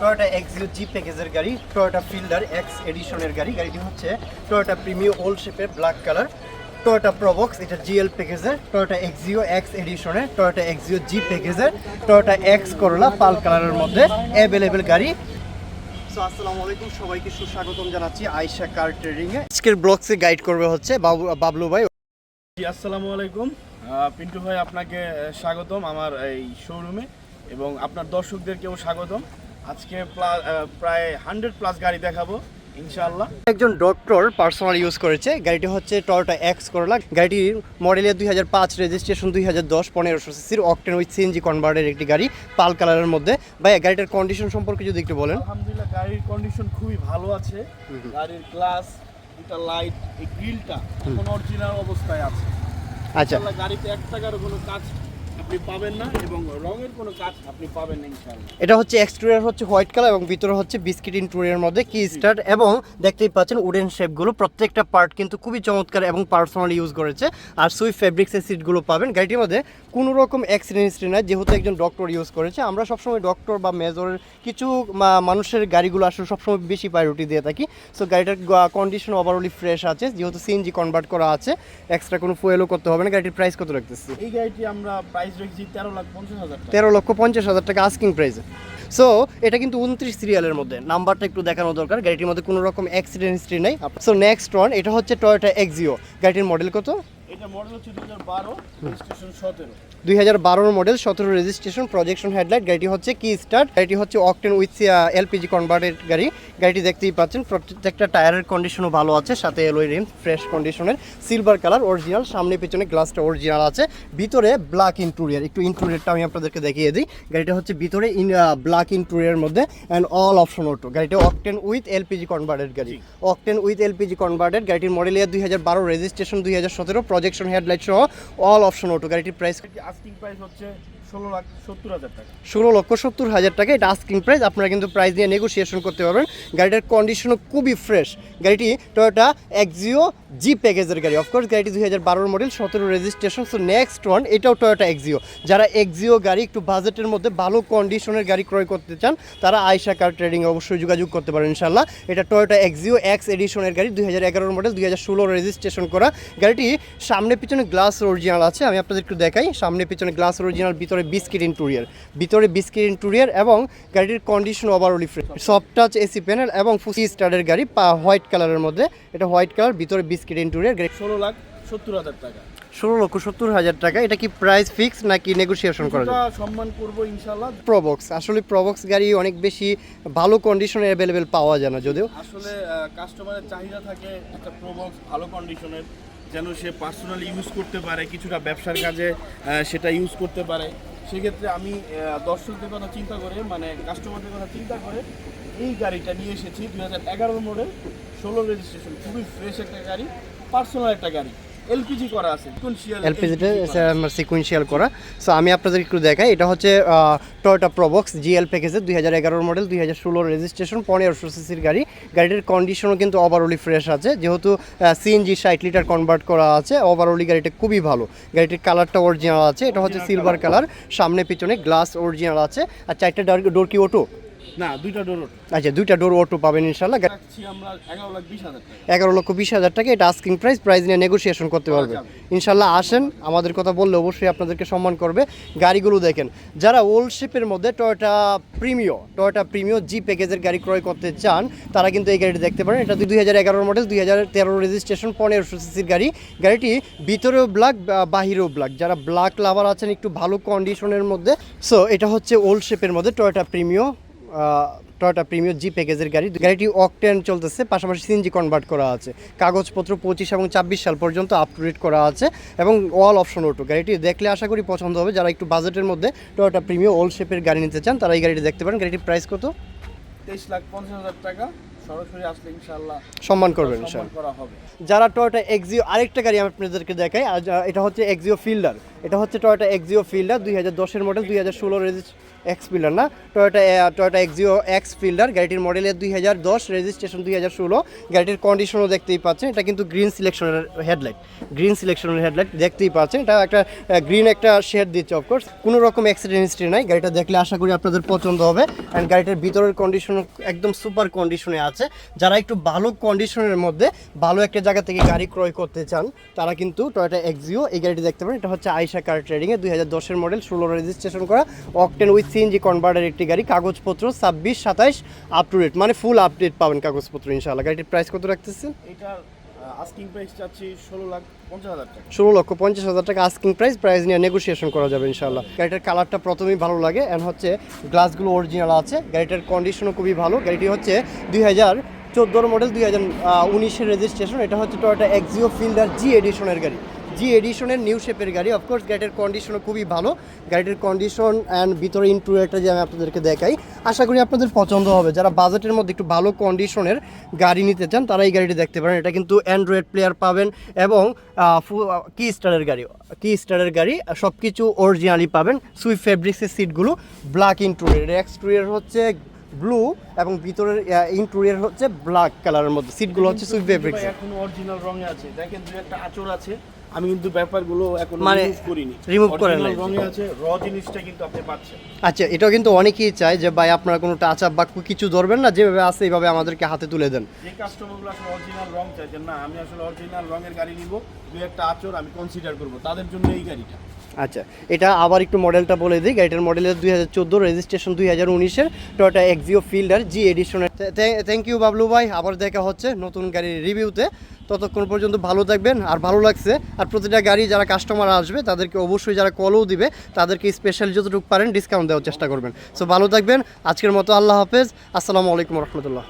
Toyota Axio G প্যাকেজের গাড়ি Toyota fielder x এডিশনের গাড়ি। গাড়িটি হচ্ছে টয়োটা প্রিমিও ওল্ড শেপের ব্ল্যাক কালার টয়োটা প্রবক্স এটা জিএল প্যাকেজের টয়োটা এক্সিও এক্স এডিশনের টয়োটা এক্সিও জি প্যাকেজের টয়োটা এক্স করলা পাল কালারের মধ্যে অ্যাভেলেবেল গাড়ি। সো আসসালামু আলাইকুম, সবাইকে জানাচ্ছি আয়শা কার গাইড করবে হচ্ছে বাবু, বাবলু ভাই। আসসালামু আলাইকুম। ভাই, আপনাকে স্বাগতম আমার এই শোরুমে এবং আপনার দর্শকদেরকেও স্বাগতম। আজকে প্রায় হান্ড্রেড প্লাস গাড়ি দেখাবো ইনশাআল্লাহ। একজন ডক্টর পার্সোনাল ইউজ করেছে। গাড়িটি হচ্ছে টয়োটা এক্স করলা গাড়িটির মডেলের দুই হাজার পাঁচ রেজিস্ট্রেশন দুই হাজার দশ পনেরোশো সিসির অকটেন উইথ সিএনজি কনভার্টের একটি গাড়ি পাল কালারের মধ্যে। ভাই গাড়িটার কন্ডিশন সম্পর্কে যদি একটু বলেন। আলহামদুলিল্লাহ গাড়ির কন্ডিশন খুবই ভালো আছে। গাড়ির গ্লাস দুটা লাইট এই গ্রিলটা এখন অরিজিনাল অবস্থায় আছে। আচ্ছা। গাড়িতে এক টাকার কোনো কাজ আপনি পাবেন না এবং রঙের কোনো কাজ আপনি পাবেন না ইনশাআল্লাহ। এটা হচ্ছে এক্সটেরিয়ার হচ্ছে হোয়াইট কালার এবং ভিতরে হচ্ছে বিস্কিট ইন্টুরিয়ার মধ্যে কি স্টার্ট এবং দেখতেই পাচ্ছেন উডেন শেপগুলো প্রত্যেকটা পার্ট কিন্তু খুবই চমৎকার এবং পার্সোনালি ইউজ করেছে। আর সুই ফেব্রিক্সের সিটগুলো পাবেন। গাড়িটির মধ্যে কোনো রকম অ্যাক্সিডেন্ট হিস্ট্রি নাই যেহেতু একজন ডক্টর ইউজ করেছে। আমরা সবসময় ডক্টর বা মেজরের কিছু মানুষের গাড়িগুলো আসলে সবসময় বেশি প্রায়োরিটি দিয়ে থাকি। সো গাড়িটার কন্ডিশন ওভারঅলি ফ্রেশ আছে। যেহেতু সিএনজি কনভার্ট করা আছে এক্সট্রা কোনো ফুয়েলও করতে হবে না। গাড়িটির প্রাইস কত রাখতেছি? এই গাড়িটি আমরা প্রাইস তেরো পঞ্চাশ হাজার তেরো লক্ষ পঞ্চাশ হাজার টাকা আস্কিং প্রাইসে সো এটা কিন্তু উনত্রিশ সিরিয়ালের মধ্যে। নাম্বারটা একটু দেখানো দরকার, গাড়িটির মধ্যে কোনো রকম অ্যাক্সিডেন্ট হিস্ট্রি নেই। সো নেক্সট ওয়ান এটা হচ্ছে টয়োটা এক্সিও গাড়িটির মডেল কত? এটা মডেল হচ্ছে দু হাজার বারো রেজিস্ট্রেশন সতেরো। দুই হাজার বারোর মডেল সতেরো রেজিস্ট্রেশন প্রজেকশন হেডলাইট গাড়িটি হচ্ছে কি স্টার্ট গাড়িটি হচ্ছে অকটেন উইথ এলপিজি কনভার্টেড গাড়ি। গাড়িটি দেখতেই পাচ্ছেন প্রত্যেকটা টায়ারের কন্ডিশনও ভালো আছে সাথে এলোই রিম ফ্রেশ কন্ডিশনের সিলভার কালার অরিজিনাল সামনে পিছনে গ্লাসটা অরিজিনাল আছে। ভিতরে ব্ল্যাক ইন্টুরিয়ার একটু ইন্টুরিয়ারটা আমি আপনাদেরকে দেখিয়ে দিই। গাড়িটা হচ্ছে ভিতরে ইন ব্ল্যাক ইন্টুরিয়ার মধ্যে অ্যান্ড অল অপশন অটো গাড়িটা অকটেন উইথ এলপিজি কনভার্টেড গাড়ি। অকটেন উইথ এলপিজি কনভার্টেড গাড়িটির মডেল ইয়ার দুই হাজার বারো রেজিস্ট্রেশন দুই হাজার সতেরো প্রজেকশন হেডলাইট সহ অল অপশন অটো গাড়িটির প্রাইস আস্কিং প্রাইস হচ্ছে ষোলো লক্ষ সত্তর হাজার টাকা। এটা আস্কিং প্রাইস আপনারা কিন্তু প্রাইস নিয়ে নেগোসিয়েশন করতে পারবেন। গাড়িটার কন্ডিশনও খুবই ফ্রেশ গাড়িটি টয়োটা এক্সিও জি প্যাকেজের গাড়ি। অফকোর্স গাড়িটি দুই হাজার বারোর মডেল সতেরো রেজিস্ট্রেশন সো নেক্সট ওয়ান এটাও টয়োটা এক্সিও যারা এক্সিও গাড়ি একটু বাজেটের মধ্যে ভালো কন্ডিশনের গাড়ি ক্রয় করতে চান, তারা আয়সা কার ট্রেডিং অবশ্যই যোগাযোগ করতে পারেন ইনশাল্লাহ এটা টয়োটা এক্সিও এক্স এডিশনের গাড়ি, দুই হাজার এগারোর মডেল দুই হাজার ষোলো রেজিস্ট্রেশন করা। গাড়িটি সামনে পিছনে গ্লাস অরিজিনাল আছে। আমি আপনাদের একটু দেখাই। সামনে পিছনে গ্লাস অরিজিনাল ভিতরে বিস্কিট ইন্টুরিয়ার ভিতরে বিস্কিট ইন্টুরিয়ার এবং গাড়িটির condition overally fresh soft touch AC panel এবং ফুসি স্টারের গাড়ি পা হোয়াইট কালারের মধ্যে এটা হোয়াইট কালার ভিতরে বিস্কিট ইন্টুরিয়ার গাড়ি ষোলো লাখ সত্তর হাজার টাকা। ষোলো লক্ষ সত্তর হাজার টাকা এটা কি প্রাইস ফিক্স নাকি নেগোসিয়েশন করা যায়? সম্মান করব ইনশাল্লাহ প্রবক্স আসলে প্রবক্স গাড়ি অনেক বেশি ভালো কন্ডিশনে অ্যাভেলেবেল পাওয়া যায় না যদিও। আসলে কাস্টমারের চাহিদা থাকে একটা প্রবক্স ভালো কন্ডিশনের যেন সে পার্সোনালি ইউজ করতে পারে, কিছুটা ব্যবসার কাজে সেটা ইউজ করতে পারে। সেক্ষেত্রে আমি দর্শকদের কথা চিন্তা করে মানে কাস্টমারদের কথা চিন্তা করে এই গাড়িটা নিয়ে এসেছি দু হাজার এগারো মডেল ষোলো রেজিস্ট্রেশন খুবই ফ্রেশ একটা গাড়ি পার্সোনাল একটা গাড়ি। এলপিজি করা আছে LPG করা সিকুয়েন্সিয়াল করা। সো আমি আপনাদের একটু দেখাই এটা হচ্ছে টয়োটা প্রবক্স জিএল প্যাকেজের দুই হাজার এগারোর মডেল দুই হাজার ষোলোর রেজিস্ট্রেশন পনেরোশো সিসির গাড়ি। গাড়িটির কন্ডিশনও কিন্তু ওভারঅলি ফ্রেশ আছে। যেহেতু সিএনজি ষাট লিটার কনভার্ট করা আছে ওভারঅলি গাড়িটা খুবই ভালো। গাড়িটির কালারটা অরিজিনাল আছে এটা হচ্ছে সিলভার কালার সামনে পিছনে গ্লাস অরিজিনাল আছে আর চারটে ডোর কি অটো না দুইটা ডোর আচ্ছা দুইটা ডোর অটো পাবেন ইনশাল্লাহ আমরা এগারো লক্ষ বিশ হাজার টাকা এটা আস্কিং প্রাইস প্রাইস নিয়ে নেগোসিয়েশন করতে পারবে। ইনশাল্লাহ আসেন আমাদের কথা বললে অবশ্যই আপনাদেরকে সম্মান করবে। গাড়িগুলো দেখেন যারা ওল্ড শেপের মধ্যে Toyota Premio Toyota Premio G প্যাকেজের গাড়ি ক্রয় করতে চান তারা কিন্তু এই গাড়িটি দেখতে পারেন। এটা দুই হাজার এগারোর মডেল দুই হাজার তেরো রেজিস্ট্রেশন পনেরোশো সিসির গাড়ি। গাড়িটি ভিতরেও ব্ল্যাক বাহিরেও ব্ল্যাক যারা ব্ল্যাক লাভার আছেন একটু ভালো কন্ডিশনের মধ্যে সো এটা হচ্ছে ওল্ড শেপের মধ্যে Toyota Premio Toyota Premier G প্যাকেজের গাড়ি। গাড়িটি অকটেন চলতেছে, পাশাপাশি সিএনজি কনভার্ট করা আছে। কাগজপত্র পঁচিশ এবং ছাব্বিশ সাল পর্যন্ত আপ টু ডেট করা আছে এবং অল অপশন অটো গাড়িটি দেখলে আশা করি পছন্দ হবে। যারা একটু বাজেটের মধ্যে টয়টা প্রিমিয়র ওল্ড শেপের গাড়ি নিতে চান, তারা এই গাড়িটি দেখতে পারেন। গাড়িটির প্রাইস কত? তেইশ লাখ পঞ্চাশ হাজার টাকা। সরাসরি আসলে ইনশাল্লাহ সম্মান করবেন সম্মান ইনশাল্লাহ করা হবে। যারা টয়োটা এক্সিও আরেকটা গাড়ি আমি আপনাদেরকে দেখাই আর এটা হচ্ছে এক্সিও ফিল্ডার এটা হচ্ছে টয়োটা এক্সিও ফিল্ডার দুই হাজার দশের মডেল দুই হাজার ষোলো এক্স ফিল্ডার না? Toyota Toyota Axio X Fielder গাড়িটির মডেলের দুই হাজার দশ রেজিস্ট্রেশন দুই হাজার ষোলো। গাড়িটির কন্ডিশনও দেখতেই পাচ্ছেন এটা কিন্তু গ্রিন সিলেকশনের হেডলাইট গ্রিন সিলেকশনের হেডলাইট দেখতেই পাচ্ছেন এটা একটা গ্রিন একটা শেড দিচ্ছে অফকোর্স কোনো রকম অ্যাক্সিডেন্ট হিস্ট্রি নাই গাড়িটা দেখলে আশা করি আপনাদের পছন্দ হবে। অ্যান্ড গাড়িটার ভিতরের কন্ডিশন একদম সুপার কন্ডিশনে আছে। যারা একটু ভালো কন্ডিশনের মধ্যে ভালো একটা জায়গা থেকে গাড়ি ক্রয় করতে চান, তারা কিন্তু টয়োটা এক্সিও এই গাড়িটি দেখতে পারেন। এটা হচ্ছে আইসা কার ট্রেডিংয়ে দুই হাজার দশের মডেল ষোলো রেজিস্ট্রেশন করা। অকটেন উইথ সিএনজি কনভার্টার একটি গাড়ি, কাগজপত্র ছাব্বিশ, সাতাইশ আপ টু ডেট মানে ফুল আপডেট পাবেন কাগজপত্র ইনশাআল্লাহ। গাড়িটির প্রাইস কত রাখতেছেন? এটার আস্কিং প্রাইস চাচ্ছি ষোলো লাখ পঞ্চাশ হাজার টাকা। ষোলো লক্ষ পঞ্চাশ হাজার টাকা আস্কিং প্রাইস প্রাইস নিয়ে নেগোসিয়েশন করা যাবে ইনশাল্লাহ গাড়িটার কালারটা প্রথমেই ভালো লাগে অ্যান্ড হচ্ছে গ্লাসগুলো অরিজিনাল আছে। গাড়িটার কন্ডিশনও খুবই ভালো। গাড়িটি হচ্ছে দুই হাজার চোদ্দোর মডেল দুই হাজার উনিশের রেজিস্ট্রেশন এটা হচ্ছে টয়টা এক্সিও ফিল্ডার জি এডিশনের গাড়ি। জি এডিশনের নিউ শেপের গাড়ি। অফকোর্স গাড়িটার কন্ডিশনও খুবই ভালো। গাড়িটির কন্ডিশন অ্যান্ড ভিতরে ইন্টুরিয়ারটা যে আমি আপনাদেরকে দেখাই, আশা করি আপনাদের পছন্দ হবে। যারা বাজেটের মধ্যে একটু ভালো কন্ডিশনের গাড়ি নিতে চান, তারা এই গাড়িটি দেখতে পারেন। এটা কিন্তু অ্যান্ড্রয়েড প্লেয়ার পাবেন এবং কি স্টারের গাড়ি। কি স্টারের গাড়ি সব কিছু অরিজিনালি পাবেন। সুইফট ফেব্রিক্সের সিটগুলো ব্ল্যাক ইন্টুরিয়ার এক্সটুরিয়ার হচ্ছে ব্লু এবং ভিতরের ইন্টুরিয়ার হচ্ছে ব্ল্যাক কালারের মধ্যে। সিটগুলো হচ্ছে সুইফট ফেব্রিক্স এখন অরিজিনাল রঙে আছে। দেখেন দুই একটা আচর আছে। আমি কিন্তু ব্যাপারগুলো এখন মানে রিমুভ করিনি। remove করেন নাই। রঙে আছে র জিনিসটা কিন্তু আপনি পাচ্ছেন। আচ্ছা এটাও কিন্তু অনেকেই চায় যে ভাই আপনারা কোনো টাচ আপ বা কিছু ধরবেন না যেভাবে আছে এইভাবে আমাদেরকে হাতে তুলে দেন। যে কাস্টমারগুলো আসলে অরিজিনাল রং চাইছেন না আমি আসলে অরিজিনাল রঙের গাড়ি নিব দুই একটা আচর আমি কনসিডার করব তাদের জন্য এই গাড়িটা। আচ্ছা এটা আবার একটু মডেলটা বলে দিই। গাড়িটার মডেলের দুই হাজার চোদ্দ রেজিস্ট্রেশন দুই হাজার উনিশের টয়োটা এক্সিও ফিল্ডার জি এডিশনের থ্যাংক ইউ বাবলু ভাই, আবার দেখা হচ্ছে নতুন গাড়ির রিভিউতে। ততক্ষণ পর্যন্ত ভালো থাকবেন আর ভালো লাগছে। আর প্রতিটা গাড়ি যারা কাস্টমার আসবে, তাদেরকে অবশ্যই যারা কলও দিবে, তাদেরকে স্পেশাল যতটুকু পারেন ডিসকাউন্ট দেওয়ার চেষ্টা করবেন। সো ভালো থাকবেন, আজকের মতো আল্লাহ হাফেজ, আসসালামু আলাইকুম রহমতুল্লাহ।